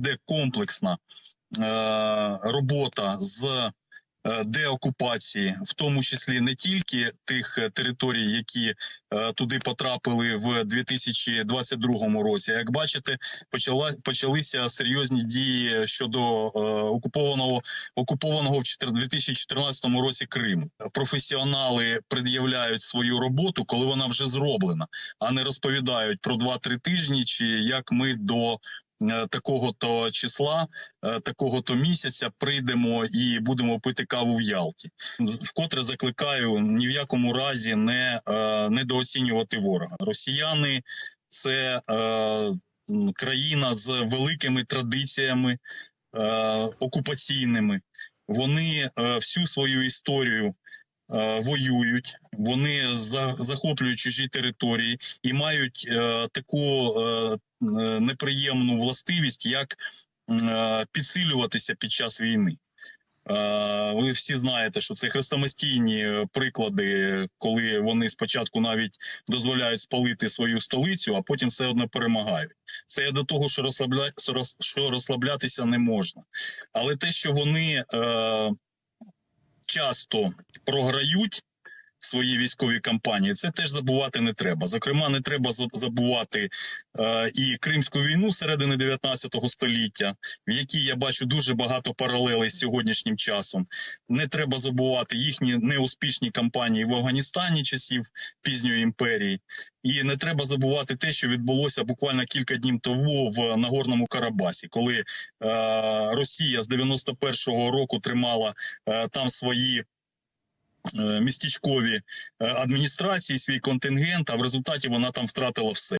де комплексна е, робота з е, деокупації, в тому числі не тільки тих е, територій, які е, туди потрапили в 2022 році. Як бачите, почала почалися серйозні дії щодо е, окупованого окупованого в 4 2014 році Криму. Професіонали пред'являють свою роботу, коли вона вже зроблена, а не розповідають про 2-3 тижні, чи як ми до е, такого-то числа, е, такого-то місяця прийдемо і будемо пити каву в Ялті. Вкотре закликаю ні в якому разі не е, недооцінювати ворога. Росіяни це країна з великими традиціями окупаційними. Вони всю свою історію воюють, вони захоплюють чужі території і мають е, таку е, е, неприємну властивість, як е, підсилюватися під час війни. Е, Ви всі знаєте, що це хрестомастійні приклади, коли вони спочатку навіть дозволяють спалити свою столицю, а потім все одно перемагають. Це я до того, що розслабля... що розслаблятися не можна. Але те, що вони е... часто програють. Свої військові кампанії це теж забувати не треба. Зокрема, не треба забувати е, і Кримську війну середини 19 століття, в якій я бачу дуже багато паралелей з сьогоднішнім часом. Не треба забувати їхні неуспішні кампанії в Афганістані часів пізньої імперії, і не треба забувати те, що відбулося буквально кілька днів тому в Нагорному Карабасі, коли е, Росія з 91-го року тримала е, там свої. Е, Містечкові е, адміністрації свій контингент, а в результаті вона там втратила все.